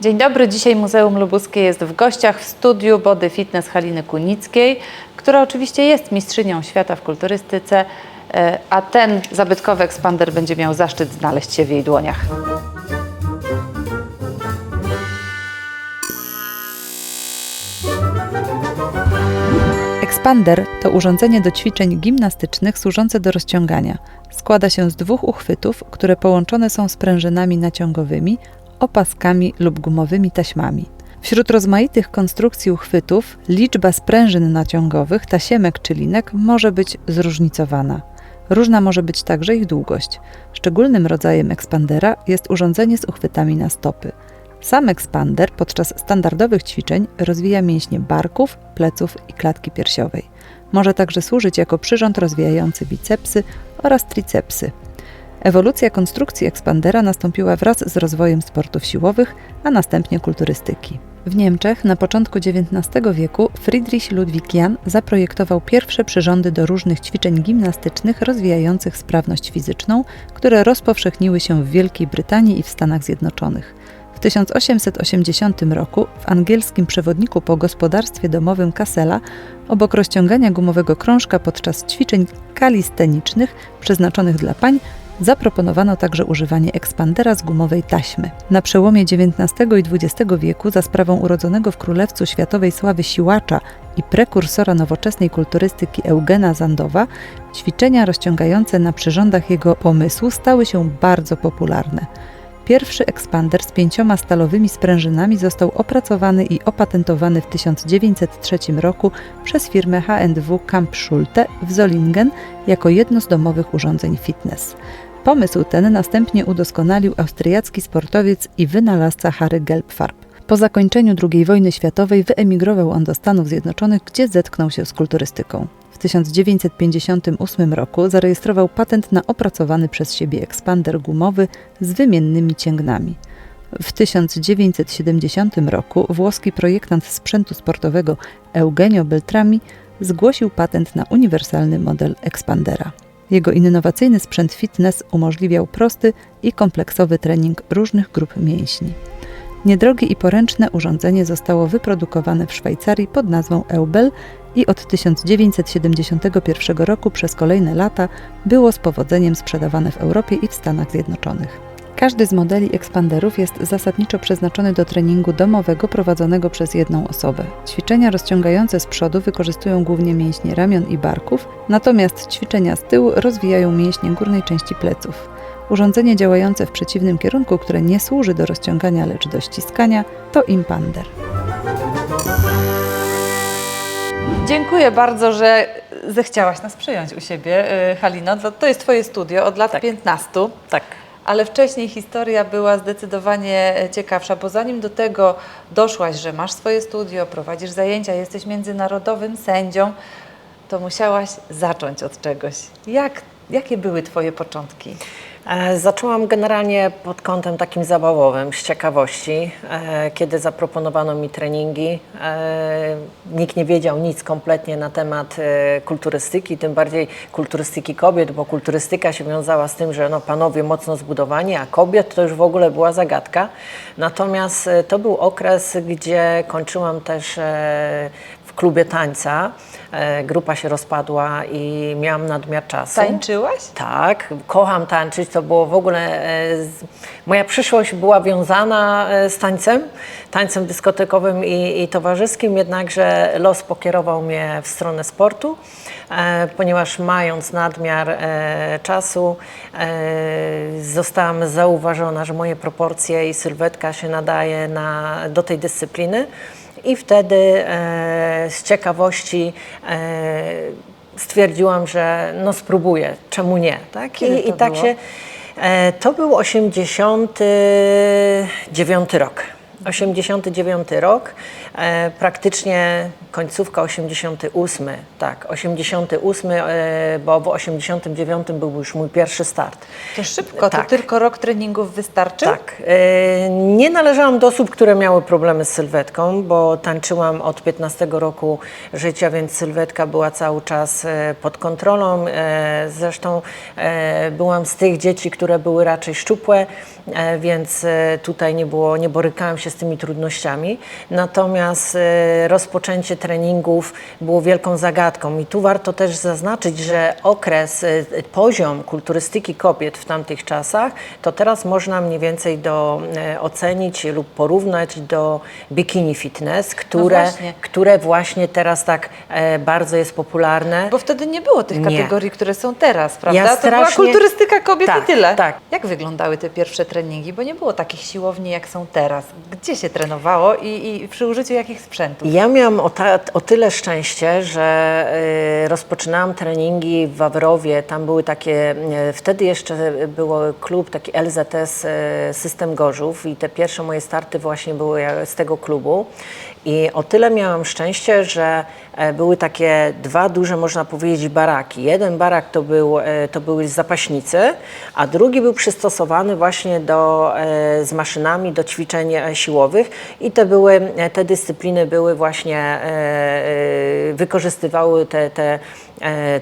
Dzień dobry, dzisiaj Muzeum Lubuskie jest w gościach w studiu Body Fitness Haliny Kunickiej, która oczywiście jest mistrzynią świata w kulturystyce, e, a ten zabytkowy ekspander będzie miał zaszczyt znaleźć się w jej dłoniach. Ekspander to urządzenie do ćwiczeń gimnastycznych służące do rozciągania. Składa się z dwóch uchwytów, które połączone są sprężynami naciągowymi, opaskami lub gumowymi taśmami. Wśród rozmaitych konstrukcji uchwytów liczba sprężyn naciągowych, tasiemek czy linek może być zróżnicowana. Różna może być także ich długość. Szczególnym rodzajem ekspandera jest urządzenie z uchwytami na stopy. Sam ekspander podczas standardowych ćwiczeń rozwija mięśnie barków, pleców i klatki piersiowej. Może także służyć jako przyrząd rozwijający bicepsy oraz tricepsy. Ewolucja konstrukcji ekspandera nastąpiła wraz z rozwojem sportów siłowych, a następnie kulturystyki. W Niemczech na początku XIX wieku Friedrich Ludwig Jan zaprojektował pierwsze przyrządy do różnych ćwiczeń gimnastycznych rozwijających sprawność fizyczną, które rozpowszechniły się w Wielkiej Brytanii i w Stanach Zjednoczonych. W 1880 roku w angielskim przewodniku po gospodarstwie domowym Kassela obok rozciągania gumowego krążka podczas ćwiczeń kalistenicznych przeznaczonych dla pań zaproponowano także używanie ekspandera z gumowej taśmy. Na przełomie XIX i XX wieku za sprawą urodzonego w Królewcu światowej sławy siłacza i prekursora nowoczesnej kulturystyki Eugena Zandowa, ćwiczenia rozciągające na przyrządach jego pomysłu stały się bardzo popularne. Pierwszy ekspander z pięcioma stalowymi sprężynami został opracowany i opatentowany w 1903 roku przez firmę H&W Kamp Schulte w Solingen jako jedno z domowych urządzeń fitness. Pomysł ten następnie udoskonalił austriacki sportowiec i wynalazca Harry Gelbfarb. Po zakończeniu II wojny światowej wyemigrował on do Stanów Zjednoczonych, gdzie zetknął się z kulturystyką. W 1958 roku zarejestrował patent na opracowany przez siebie ekspander gumowy z wymiennymi cięgnami. W 1970 roku włoski projektant sprzętu sportowego Eugenio Beltrami zgłosił patent na uniwersalny model ekspandera. Jego innowacyjny sprzęt fitness umożliwiał prosty i kompleksowy trening różnych grup mięśni. Niedrogie i poręczne urządzenie zostało wyprodukowane w Szwajcarii pod nazwą Eubel i od 1971 roku przez kolejne lata było z powodzeniem sprzedawane w Europie i w Stanach Zjednoczonych. Każdy z modeli ekspanderów jest zasadniczo przeznaczony do treningu domowego prowadzonego przez jedną osobę. Ćwiczenia rozciągające z przodu wykorzystują głównie mięśnie ramion i barków, natomiast ćwiczenia z tyłu rozwijają mięśnie górnej części pleców. Urządzenie działające w przeciwnym kierunku, które nie służy do rozciągania, lecz do ściskania, to impander. Dziękuję bardzo, że zechciałaś nas przyjąć u siebie, y, Halino. To- To jest Twoje studio od lat 15. Tak. Ale wcześniej historia była zdecydowanie ciekawsza, bo zanim do tego doszłaś, że masz swoje studio, prowadzisz zajęcia, jesteś międzynarodowym sędzią, to musiałaś zacząć od czegoś. Jak, jakie były Twoje początki? E, Zaczęłam generalnie pod kątem takim zabawowym, z ciekawości, e, kiedy zaproponowano mi treningi. E, Nikt nie wiedział nic kompletnie na temat kulturystyki, tym bardziej kulturystyki kobiet, bo kulturystyka się wiązała z tym, że no, panowie mocno zbudowani, a kobiet to już w ogóle była zagadka. Natomiast to był okres, gdzie kończyłam też klubie tańca. E, Grupa się rozpadła i miałam nadmiar czasu. Tańczyłaś? Tak, kocham tańczyć. To było w ogóle. E, moja przyszłość była wiązana e, z tańcem, tańcem dyskotekowym i, i towarzyskim, jednakże los pokierował mnie w stronę sportu, ponieważ mając nadmiar czasu, zostałam zauważona, że moje proporcje i sylwetka się nadaje na, do tej dyscypliny. I wtedy e, z cieciekawości e, stwierdziłam, że no spróbuję, czemu nie, tak? Kiedy I, to i tak było? się. E, to był 89 rok. 89 rok, e, praktycznie końcówka 88, tak, 88, e, bo w 89 był już mój pierwszy start. To szybko, Tak. to tylko rok treningów wystarczy? Tak. E, Nie należałam do osób, które miały problemy z sylwetką, bo tańczyłam od 15 roku życia, więc sylwetka była cały czas e, pod kontrolą. E, Zresztą e, byłam z tych dzieci, które były raczej szczupłe więc e, tutaj nie było, nie borykałam się z tymi trudnościami. Natomiast e, rozpoczęcie treningów było wielką zagadką i tu warto też zaznaczyć, że okres, e, poziom kulturystyki kobiet w tamtych czasach, to teraz można mniej więcej do, e, ocenić lub porównać do bikini fitness, które, właśnie. które właśnie teraz tak e, bardzo jest popularne. Bo wtedy nie było tych Nie. kategorii, które są teraz, prawda? Ja To była strasznie- kulturystyka kobiet Tak, i tyle. tak. Jak wyglądały te pierwsze treningi? Bo nie było takich siłowni, jak są teraz. Gdzie się trenowało i, i przy użyciu jakich sprzętów? Ja miałam o, ta, o tyle szczęście, że y, rozpoczynałam treningi w Wawrowie. Tam były takie, y, wtedy jeszcze był klub taki LZS y, System Gorzów i te pierwsze moje starty właśnie były ja- z tego klubu. I o tyle miałam szczęście, że e, były takie dwa duże, można powiedzieć, baraki. Jeden barak to, był, e, to były zapaśnicy, a drugi był przystosowany właśnie do, e, z maszynami do ćwiczeń siłowych i te, były, te dyscypliny były właśnie, wykorzystywały te, te,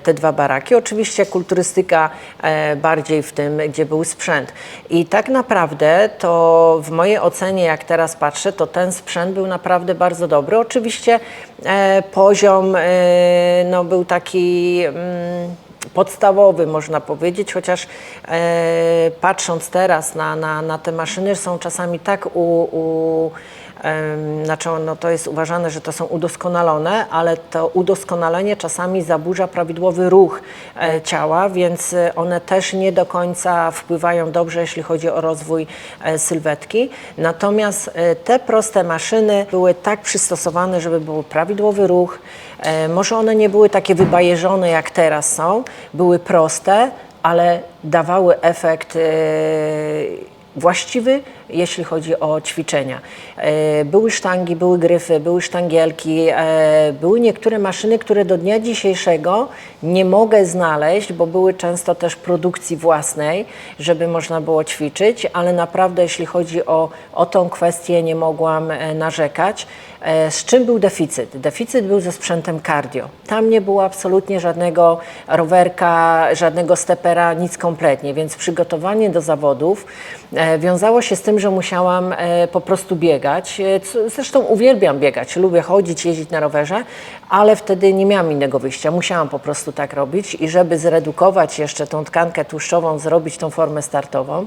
te dwa baraki. Oczywiście kulturystyka e, bardziej w tym, gdzie był sprzęt. I tak naprawdę to w mojej ocenie, jak teraz patrzę, to ten sprzęt był naprawdę bardzo dobry. Oczywiście e, poziom e, no, był taki mm, podstawowy, można powiedzieć, chociaż e, patrząc teraz na, na, na te maszyny, są czasami tak u, u znaczy no to jest uważane, że to są udoskonalone, ale to udoskonalenie czasami zaburza prawidłowy ruch e, ciała, więc e, one też nie do końca wpływają dobrze, jeśli chodzi o rozwój e, sylwetki. Natomiast te proste maszyny były tak przystosowane, żeby był prawidłowy ruch. Może one nie były takie wybajeżone jak teraz są, były proste, ale dawały efekt właściwy, jeśli chodzi o ćwiczenia. E, Były sztangi, były gryfy, były sztangielki, e, były niektóre maszyny, które do dnia dzisiejszego nie mogę znaleźć, bo były często też produkcji własnej, żeby można było ćwiczyć, ale naprawdę jeśli chodzi o, o tą kwestię nie mogłam e, narzekać. Z czym był deficyt? Deficyt był ze sprzętem cardio. Tam nie było absolutnie żadnego rowerka, żadnego stepera, nic kompletnie, więc przygotowanie do zawodów wiązało się z tym, że musiałam e, po prostu biegać. E, Zresztą uwielbiam biegać, lubię chodzić, jeździć na rowerze, ale wtedy nie miałam innego wyjścia. Musiałam po prostu tak robić i żeby zredukować jeszcze tą tkankę tłuszczową, zrobić tą formę startową,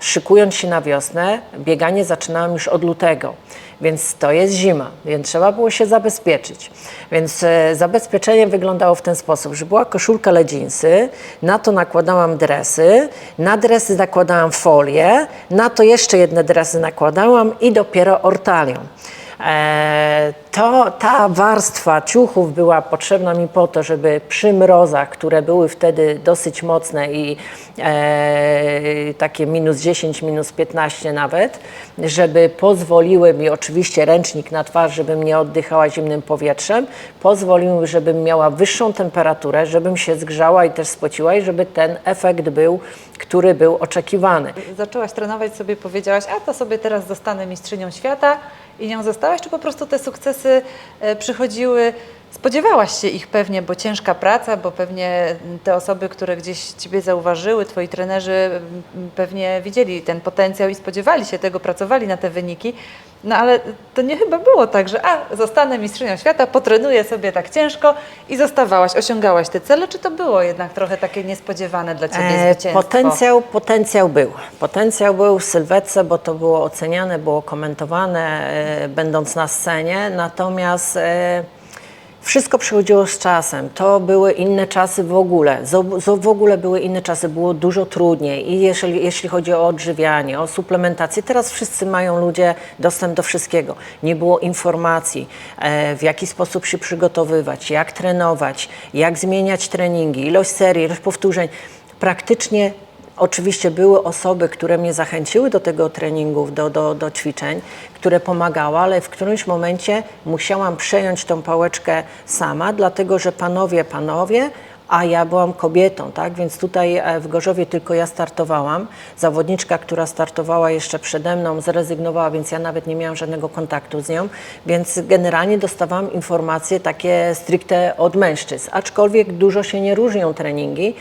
szykując się na wiosnę, bieganie zaczynałam już od lutego. Więc to jest zima, więc trzeba było się zabezpieczyć. Więc e, zabezpieczenie wyglądało w ten sposób, że była koszulka leginsy, na to nakładałam dresy, na dresy nakładałam folię, na to jeszcze jedne dresy nakładałam i dopiero ortalion. E, to, ta warstwa ciuchów była potrzebna mi po to, żeby przy mrozach, które były wtedy dosyć mocne i e, takie minus 10, minus 15 nawet, żeby pozwoliły mi, oczywiście ręcznik na twarz, żebym nie oddychała zimnym powietrzem, pozwoliły, żebym miała wyższą temperaturę, żebym się zgrzała i też spociła i żeby ten efekt był, który był oczekiwany. Zaczęłaś trenować, sobie powiedziałaś, a to sobie teraz zostanę mistrzynią świata i nią zostałaś, czy po prostu te sukcesy e, przychodziły, spodziewałaś się ich pewnie, bo ciężka praca, bo pewnie te osoby, które gdzieś Ciebie zauważyły, Twoi trenerzy m, pewnie widzieli ten potencjał i spodziewali się tego, pracowali na te wyniki, no ale to nie chyba było tak, że a, zostanę mistrzynią świata, potrenuję sobie tak ciężko i zostawałaś, osiągałaś te cele, czy to było jednak trochę takie niespodziewane dla Ciebie E, zwycięstwo? Potencjał, potencjał był. Potencjał był w sylwetce, bo to było oceniane, było komentowane, e, będąc na scenie. Natomiast e, wszystko przychodziło z czasem. To były inne czasy w ogóle. W ogóle były inne czasy, było dużo trudniej. I jeśli, jeśli chodzi o odżywianie, o suplementację, teraz wszyscy mają ludzie dostęp do wszystkiego. Nie było informacji, e, w jaki sposób się przygotowywać, jak trenować, jak zmieniać treningi, ilość serii, ilość powtórzeń. Praktycznie Oczywiście były osoby, które mnie zachęciły do tego treningów, do, do, do ćwiczeń, które pomagały, ale w którymś momencie musiałam przejąć tą pałeczkę sama, dlatego że panowie, panowie, a ja byłam kobietą, tak? Więc tutaj e, w Gorzowie tylko ja startowałam. Zawodniczka, która startowała jeszcze przede mną, zrezygnowała, więc ja nawet nie miałam żadnego kontaktu z nią. Więc generalnie dostawałam informacje takie stricte od mężczyzn. Aczkolwiek dużo się nie różnią treningi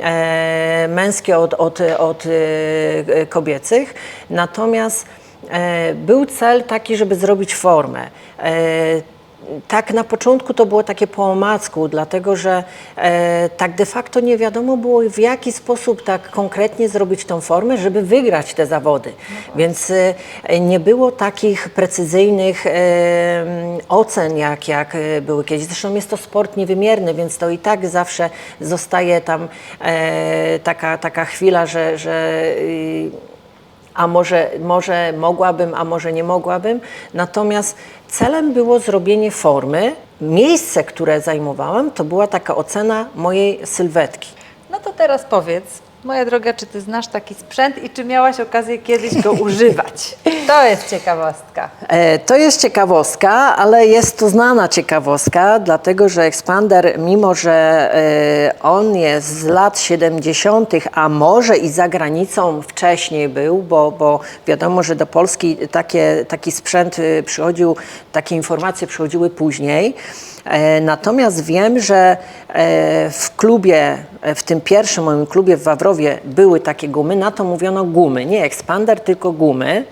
e, męskie od, od, od e, kobiecych. Natomiast e, był cel taki, żeby zrobić formę. E, tak na początku to było takie po omacku, dlatego że e, tak de facto nie wiadomo było w jaki sposób tak konkretnie zrobić tą formę, żeby wygrać te zawody. Więc e, nie było takich precyzyjnych e, ocen jak, jak e, były kiedyś. Zresztą jest to sport niewymierny, więc to i tak zawsze zostaje tam e, taka, taka chwila, że, że y, a może, może mogłabym, a może nie mogłabym. Natomiast celem było zrobienie formy. Miejsce, które zajmowałam, to była taka ocena mojej sylwetki. No to teraz powiedz, moja droga, czy ty znasz taki sprzęt i czy miałaś okazję kiedyś go używać? To jest ciekawostka. E, To jest ciekawostka, ale jest to znana ciekawostka, dlatego że Expander, mimo że e, on jest z lat 70., a może i za granicą wcześniej był, bo, bo wiadomo, że do Polski takie, taki sprzęt y, przychodził, takie informacje przychodziły później. E, Natomiast wiem, że e, w klubie, e, w tym pierwszym moim klubie w Wawrowie były takie gumy, na to mówiono gumy, nie Expander, tylko gumy.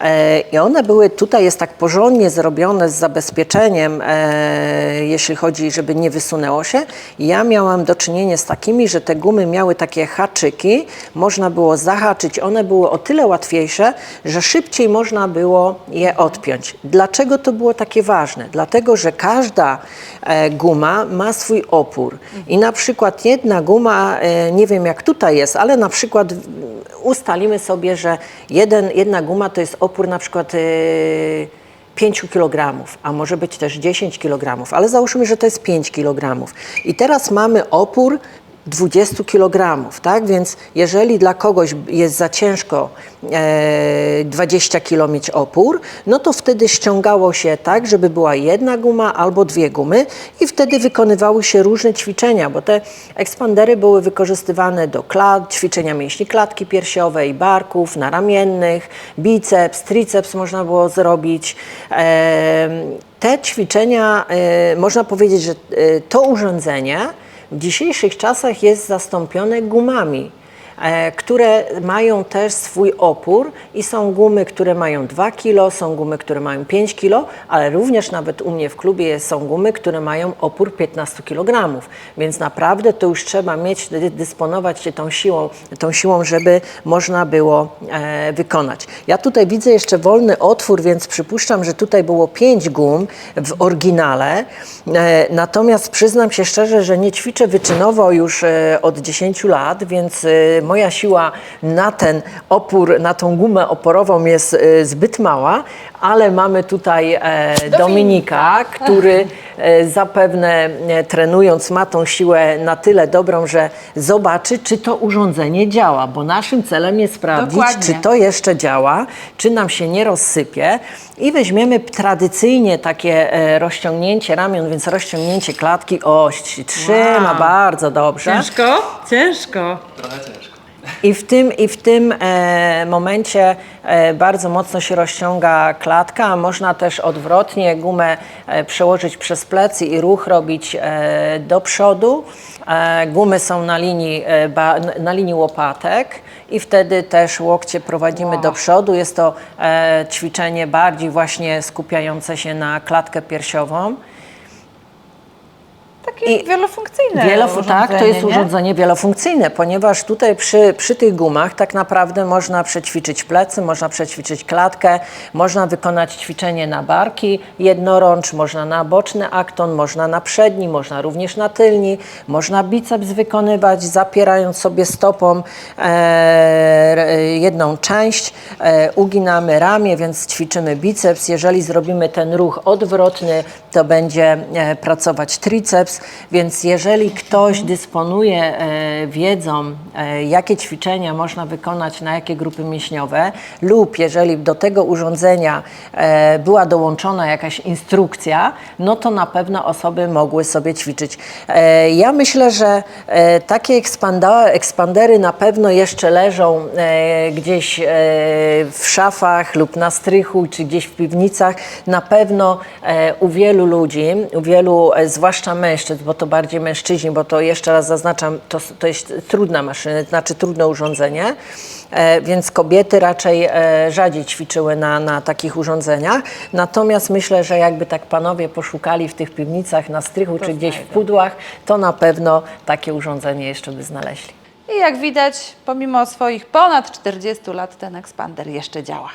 E, I one były, tutaj jest tak porządnie zrobione z zabezpieczeniem, e, jeśli chodzi, żeby nie wysunęło się. Ja miałam do czynienia z takimi, że te gumy miały takie haczyki, można było zahaczyć, one były o tyle łatwiejsze, że szybciej można było je odpiąć. Dlaczego to było takie ważne? Dlatego, że każda e, guma ma swój opór i na przykład jedna guma, nie wiem jak tutaj jest, ale na przykład ustalimy sobie, że jeden, jedna guma to jest opór na przykład yy, 5 kg, a może być też 10 kg, ale załóżmy, że to jest 5 kg. I teraz mamy opór 20 kg, tak? Więc jeżeli dla kogoś jest za ciężko e, 20 kg mieć opór, no to wtedy ściągało się tak, żeby była jedna guma albo dwie gumy i wtedy wykonywały się różne ćwiczenia, bo te ekspandery były wykorzystywane do klat, ćwiczenia mięśni klatki piersiowej, barków, naramiennych, biceps, triceps można było zrobić. E, te ćwiczenia, e, można powiedzieć, że e, to urządzenie w dzisiejszych czasach jest zastąpione gumami, które mają też swój opór i są gumy, które mają 2 kg, są gumy, które mają 5 kg, ale również nawet u mnie w klubie są gumy, które mają opór 15 kg, więc naprawdę to już trzeba mieć, dy- dysponować się tą siłą, tą siłą żeby można było e, wykonać. Ja tutaj widzę jeszcze wolny otwór, więc przypuszczam, że tutaj było 5 gum w oryginale, e, natomiast przyznam się szczerze, że nie ćwiczę wyczynowo już e, od 10 lat, więc e, moja siła na ten opór, na tą gumę oporową jest e, zbyt mała, ale mamy tutaj e, Dominika, który e, zapewne trenując ma tą siłę na tyle dobrą, że zobaczy, czy to urządzenie działa, bo naszym celem jest sprawdzić, Dokładnie. czy to jeszcze działa, czy nam się nie rozsypie i weźmiemy tradycyjnie takie rozciągnięcie ramion, więc rozciągnięcie klatki, oś trzyma Wow. bardzo dobrze. Ciężko? Ciężko. Trochę ciężko. I w tym, i w tym e, momencie e, bardzo mocno się rozciąga klatka, a można też odwrotnie gumę e, przełożyć przez plecy i ruch robić e, do przodu. E, gumy są na linii, e, ba, na linii łopatek i wtedy też łokcie prowadzimy do przodu. Jest to e, ćwiczenie bardziej właśnie skupiające się na klatkę piersiową. Takie I- wielofunkcyjne Wielofu- tak, to jest urządzenie, nie? urządzenie wielofunkcyjne, ponieważ tutaj przy, przy tych gumach tak naprawdę można przećwiczyć plecy, można przećwiczyć klatkę, można wykonać ćwiczenie na barki jednorącz, można na boczny akton, można na przedni, można również na tylni, można biceps wykonywać, zapierając sobie stopą e, jedną część, e, uginamy ramię, więc ćwiczymy biceps. Jeżeli zrobimy ten ruch odwrotny, to będzie e, pracować triceps. Więc jeżeli ktoś dysponuje e, wiedzą, e, jakie ćwiczenia można wykonać na jakie grupy mięśniowe lub jeżeli do tego urządzenia e, była dołączona jakaś instrukcja, no to na pewno osoby mogły sobie ćwiczyć. Ja myślę, że takie ekspandery na pewno jeszcze leżą gdzieś w szafach lub na strychu, czy gdzieś w piwnicach. Na pewno u wielu ludzi, u wielu, zwłaszcza mężczyzn, bo to bardziej mężczyźni, bo to jeszcze raz zaznaczam, to, to jest trudna maszyna, znaczy trudne urządzenie, e, więc kobiety raczej e, rzadziej ćwiczyły na, na takich urządzeniach. Natomiast myślę, że jakby tak panowie poszukali w tych piwnicach na strychu, czy gdzieś w pudłach, to na pewno takie urządzenie jeszcze by znaleźli. I jak widać, pomimo swoich ponad 40 lat ten ekspander jeszcze działa.